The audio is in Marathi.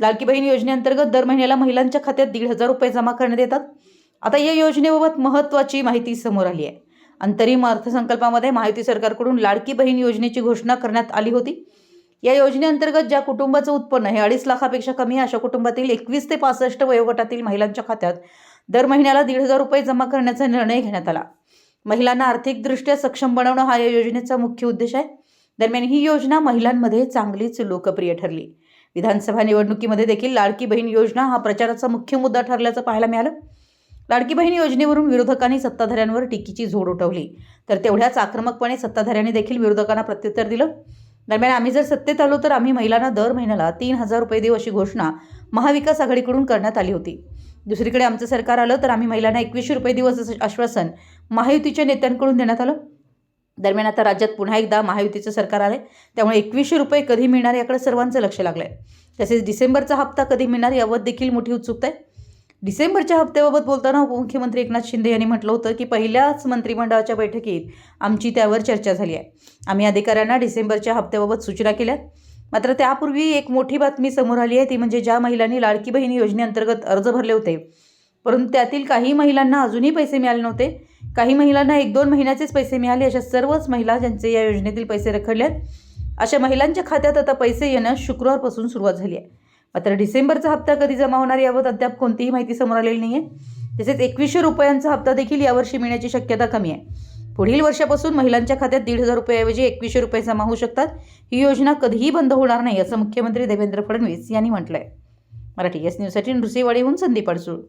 लाडकी बहीण योजनेअंतर्गत दर महिन्याला महिलांच्या खात्यात दीड हजार रुपये जमा करण्यात येतात. आता या योजनेबाबत महत्त्वाची माहिती समोर आली आहे. अंतरिम अर्थसंकल्पामध्ये महायुती सरकारकडून लाडकी बहीण योजनेची घोषणा करण्यात आली होती. या योजनेअंतर्गत ज्या कुटुंबाचं उत्पन्न हे अडीच लाखापेक्षा कमी आहे अशा कुटुंबातील एकवीस ते पासष्ट वयोगटातील महिलांच्या खात्यात दर महिन्याला दीड हजार रुपये जमा करण्याचा निर्णय घेण्यात आला. महिलांना आर्थिकदृष्ट्या सक्षम बनवणं हा या योजनेचा मुख्य उद्देश आहे. दरम्यान ही योजना महिलांमध्ये चांगलीच लोकप्रिय ठरली. विधानसभा निवडणुकीमध्ये देखील लाडकी बहीण योजना हा प्रचाराचा मुख्य मुद्दा ठरल्याचं पाहायला मिळालं. लाडकी बहीण योजनेवरून विरोधकांनी सत्ताधाऱ्यांवर टीकीची झोड उठवली. तर तेवढ्याच आक्रमकपणे सत्ताधाऱ्यांनी देखील विरोधकांना प्रत्युत्तर दिलं. दरम्यान आम्ही जर सत्तेत आलो तर आम्ही महिलांना दर महिन्याला तीन हजार रुपये देऊ अशी घोषणा महाविकास आघाडीकडून करण्यात आली होती. दुसरीकडे आमचं सरकार आलं तर आम्ही महिलांना एकवीसशे रुपये देऊ असं आश्वासन महायुतीच्या नेत्यांकडून देण्यात आलं. दरम्यान आता राज्यात पुन्हा एकदा महायुतीचं सरकार आले त्यामुळे एकवीसशे रुपये कधी मिळणार याकडे सर्वांचं लक्ष लागलं आहे तसेच डिसेंबरचा हप्ता कधी मिळणार यावर देखील मोठी उत्सुकता आहे डिसेंबरच्या हप्त्याबाबत बोलताना उपमुख्यमंत्री एकनाथ शिंदे यांनी म्हटलं होतं की पहिल्याच मंत्रिमंडळाच्या बैठकीत आमची त्यावर चर्चा झाली आहे. आम्ही अधिकाऱ्यांना डिसेंबरच्या हप्त्याबाबत सूचना केल्या. मात्र त्यापूर्वी एक मोठी बातमी समोर आली आहे ती म्हणजे ज्या महिलांनी लाडकी बहिणी योजनेअंतर्गत अर्ज भरले होते परंतु त्यातील काही महिलांना अजूनही पैसे मिळाले नव्हते. काही महिलांना एक दोन महिन्याचेच पैसे मिळाले. अशा सर्वच महिला ज्यांचे या योजनेतील पैसे रखडले आहेत अशा महिलांच्या खात्यात आता पैसे येणं शुक्रवारपासून सुरुवात झाली आहे. मात्र डिसेंबरचा हप्ता कधी जमा होणार यावर अद्याप कोणतीही माहिती समोर आलेली नाही आहे तसेच एकवीसशे रुपयांचा हप्ता देखील यावर्षी मिळण्याची शक्यता कमी आहे. पुढील वर्षापासून महिलांच्या खात्यात दीड हजार रुपयाऐवजी एकवीसशे रुपये जमा होऊ शकतात. ही योजना कधीही बंद होणार नाही असं मुख्यमंत्री देवेंद्र फडणवीस यांनी म्हटलं आहे मराठी एस न्यूजसाठी नृसिवाडीहून संदीप अडसूळ.